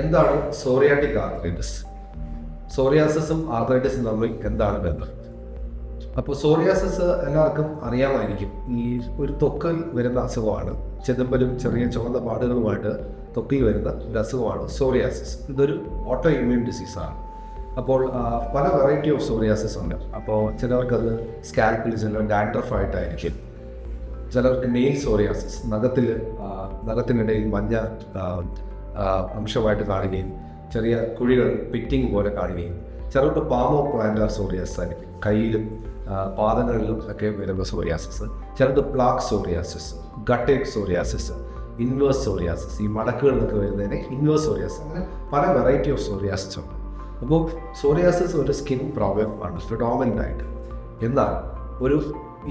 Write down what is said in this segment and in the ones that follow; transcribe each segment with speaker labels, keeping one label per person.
Speaker 1: എന്താണ് psoriatic arthritis സോറിയാസിസും ആർത്രൈറ്റിസും തമ്മിൽ എന്താണ് ബന്ധം? അപ്പോൾ സോറിയാസിസ് എല്ലാവർക്കും അറിയാമായിരിക്കും. ഈ ഒരു തൊക്കൽ വരുന്ന അസുഖമാണ്. ചെതുമ്പലും ചെറിയ ചുവന്ന പാടുകളുമായിട്ട് തൊക്കിൽ വരുന്ന ഒരു അസുഖമാണ് സോറിയാസിസ്. ഇതൊരു ഓട്ടോ ഇമ്മ്യൂൺ ഡിസീസാണ് അപ്പോൾ പല വെറൈറ്റി ഓഫ് സോറിയാസിസ് ഉണ്ട്. അപ്പോൾ ചിലർക്കത് സ്കാൽപ്പിൽ ചിലർ ഡാൻഡ്രഫ് ആയിട്ടായിരിക്കും. ചിലർക്ക് നെയിൽ സോറിയാസിസ് നഖത്തിൽ നഖത്തിനിടയിൽ മഞ്ഞ അംശമായിട്ട് കാണുകയും ചെറിയ കുഴികൾ പിറ്റിംഗ് പോലെ കാണുകയും ചിലർക്ക് പാമോ പ്ലാന്റാർ സോറിയാസ് കയ്യിലും പാദങ്ങളിലും ഒക്കെ വരുന്ന സോറിയാസിസ് ചെറുത് plaque psoriasis guttate psoriasis inverse psoriasis ഈ മടക്കുകളിലൊക്കെ വരുന്നതിന് ഇൻവേഴ്സ് സോറിയാസിസ് അങ്ങനെ പല വെറൈറ്റി ഓഫ് സോറിയാസിസ് ഉണ്ട്. അപ്പോൾ സോറിയാസിസ് ഒരു സ്കിൻ പ്രോബ്ലം ആണ് പ്രിഡോമിനന്റ് ആയിട്ട്. എന്നാൽ ഒരു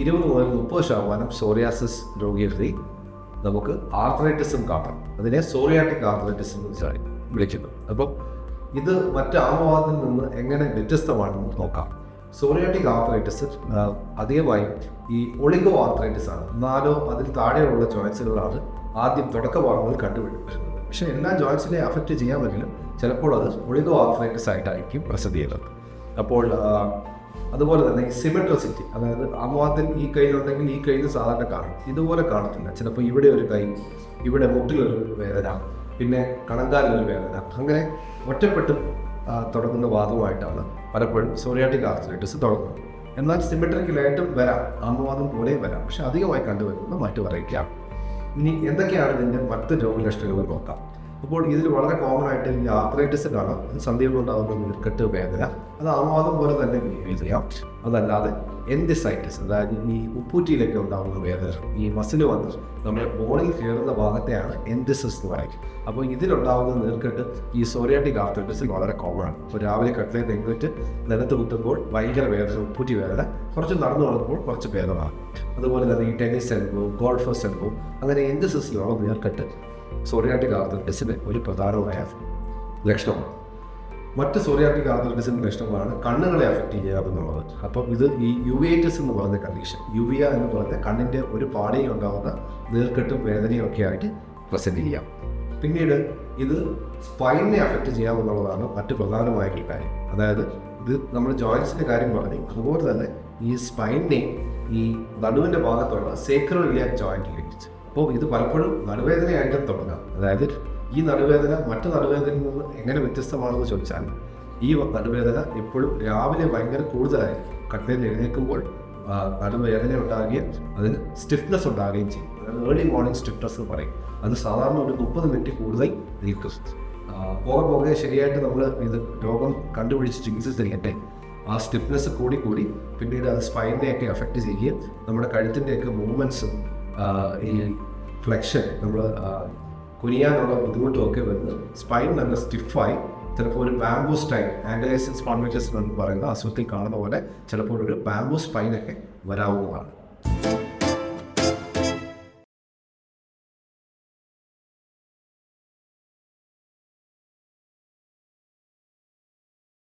Speaker 1: ഇരുപത് മുതൽ മുപ്പത് ശതമാനം സോറിയാസിസ് രോഗികളിൽ നമുക്ക് ആർത്രൈറ്റിസും കാണാം അതിനെ സോറിയാറ്റിക് ആർത്രൈറ്റിസ് എന്ന് വിളിക്കുന്നു. അപ്പം ഇത് മറ്റ് ആമവാദത്തിൽ നിന്ന് എങ്ങനെ വ്യത്യസ്തമാണെന്ന് നോക്കാം. സോറിയാറ്റിക് ആർത്രൈറ്റിസ് അധികമായി ഈ ഒളിഗോ ആർത്രൈറ്റിസ് ആണ്. നാലോ അതിൽ താഴെയുള്ള ജോയിൻസുകളാണ് ആദ്യം തുടക്കഭാഗങ്ങളിൽ കണ്ടുപിടിക്കുന്നത്. പക്ഷേ എല്ലാ ജോയിൻസിനെ അഫക്റ്റ് ചെയ്യാമെങ്കിലും ചിലപ്പോൾ അത് ഒളിഗോ ആർത്രൈറ്റിസ് ആയിട്ടായിരിക്കും പ്രസിദ്ധീകരണം. അപ്പോൾ അതുപോലെ തന്നെ ഈ സിമെട്രസിറ്റി അതായത് അമ്മവാദത്തിൽ ഈ കയ്യിലുണ്ടെങ്കിൽ ഈ കയ്യിൽ സാധാരണ കാണും. ഇതുപോലെ കാണത്തില്ല. ചിലപ്പോൾ ഇവിടെ ഒരു കൈ ഇവിടെ മുട്ടിലൊരു വേദന പിന്നെ കണങ്കാലിലൊരു വേദന. അങ്ങനെ ഒറ്റപ്പെട്ട് തുടങ്ങുന്ന വാദവുമായിട്ടാണ് പലപ്പോഴും സോറിയാറ്റിക് ആർത്തലൈറ്റിസ് തുടങ്ങുന്നത്. എന്നാൽ സിമെട്രിക്കലായിട്ടും വരാം. ആമവാദം പോലെ വരാം. പക്ഷെ അധികമായി കണ്ടുവരുന്ന മറ്റു വെറൈറ്റിയാണ് ഇനി എന്തൊക്കെയാണ് ഇതിന്റെ മറ്റ് രോഗലക്ഷണങ്ങൾ നോക്കാം. അപ്പോൾ ഇതിൽ വളരെ കോമൺ ആയിട്ട് ഈ ആർത്രൈറ്റിസ് കാണാം സന്ധികളുണ്ടാകുന്ന നീർക്കെട്ട് വേദന. അത് ആമാദം പോലെ തന്നെ ബിഹേവ് ചെയ്യാം. അതല്ലാതെ എൻഡിസൈറ്റിസ് അതായത് ഈ ഉപ്പൂറ്റിയിലൊക്കെ ഉണ്ടാകുന്ന വേദന ഈ മസിൽ വന്ന് നമ്മുടെ ബോണിൽ കയറുന്ന ഭാഗത്തെയാണ് എൻഡിസസ് എന്ന് പറയും അപ്പോൾ ഇതിലുണ്ടാകുന്ന നീർക്കെട്ട് ഈ സോറിയാറ്റിക് ആർത്രൈറ്റിസിൽ വളരെ കോമൺ ആണ്. അപ്പോൾ രാവിലെ കട്ടിലെ തെങ്ങിട്ട് നിലത്ത് കുത്തുമ്പോൾ ഭയങ്കര വേദന ഉപ്പൂറ്റി വേദന കുറച്ച് നടന്നു നടക്കുമ്പോൾ കുറച്ച് ഭേദമാണ്. അതുപോലെ തന്നെ ഈ ടെന്നീസ് എൽബോ ഗോൾഫ് എൽബോ അങ്ങനെ എൻഡിസസിലുള്ള നീർക്കെട്ട് സോറിയാറ്റിക് ആർത്രൈറ്റിസിന്റെ ഒരു പ്രധാനമായ ലക്ഷണമാണ്. മറ്റ് സോറിയാറ്റിക് ആർത്രൈറ്റിസിന്റെ ലക്ഷണങ്ങളാണ് കണ്ണുകളെ അഫക്റ്റ് ചെയ്യാമെന്നുള്ളത് അപ്പം ഇത് ഈ യുവേറ്റസ് എന്ന് പറയുന്ന കണ്ടീഷൻ യുവിയ എന്ന് പറയുന്ന കണ്ണിന്റെ ഒരു പാടയിൽ ഉണ്ടാകുന്ന നീർക്കെട്ടും വേദനയും ഒക്കെ ആയിട്ട് പ്രസന്റ് ചെയ്യാം. പിന്നീട് ഇത് സ്പൈനിനെ അഫക്റ്റ് ചെയ്യാമെന്നുള്ളതാണ് മറ്റ് പ്രധാനമായിട്ടുള്ള കാര്യം. അതായത് ഇത് നമ്മൾ ജോയിൻസിന്റെ കാര്യം പറഞ്ഞു അതുപോലെ തന്നെ ഈ സ്പൈനെ ഈ നടുവിന്റെ ഭാഗത്തുള്ള സേക്രോ ഇലിയാക് ജോയിന്റിലേക്ക് അപ്പോൾ ഇത് പലപ്പോഴും നടുവേദനയായിട്ട് തുടങ്ങാം. അതായത് ഈ നടുവേദന മറ്റു നടുവേദനയിൽ നിന്ന് എങ്ങനെ വ്യത്യസ്തമാണെന്ന് ചോദിച്ചാൽ ഈ നടുവേദന എപ്പോഴും രാവിലെ ഭയങ്കര കൂടുതലായിരിക്കും. കട്ടിലിൽ എഴുന്നേൽക്കുമ്പോൾ നടുവേദന ഉണ്ടാകുകയും അതിന് സ്റ്റിഫ്നെസ് ഉണ്ടാകുകയും ചെയ്യും. അതായത് ഏർലി മോർണിംഗ് സ്റ്റിഫ്നെസ് എന്ന് പറയും. അത് സാധാരണ ഒരു മുപ്പത് മിനിറ്റ് കൂടുതൽ നിൽക്കും പോകെ പോകെ ശരിയായിട്ട് നമ്മൾ ഇത് രോഗം കണ്ടുപിടിച്ച് ചികിത്സിച്ചിരിക്കട്ടെ. ആ സ്റ്റിഫ്നെസ് കൂടി കൂടി പിന്നീട് അത് സ്പൈനിനെയൊക്കെ അഫക്റ്റ് ചെയ്യുകയും നമ്മുടെ കഴുത്തിന്റെയൊക്കെ മൂവ്മെന്റ്സും ഈ ഫ്ലെക്ഷൻ നമ്മൾ കുനിയാനുള്ള ബുദ്ധിമുട്ടുമൊക്കെ വരുന്നത്. സ്പൈൻ നല്ല സ്റ്റിഫായി ചിലപ്പോൾ ഒരു ബാംബു സ്റ്റൈൻ ആൻഡൈസിൻ സ്പോൺമൈറ്റസ് എന്ന് പറയുന്ന അസുഖത്തിൽ കാണുന്ന പോലെ ചിലപ്പോൾ ഒരു ബാംബു സ്പൈനൊക്കെ വരാവുന്നതാണ്.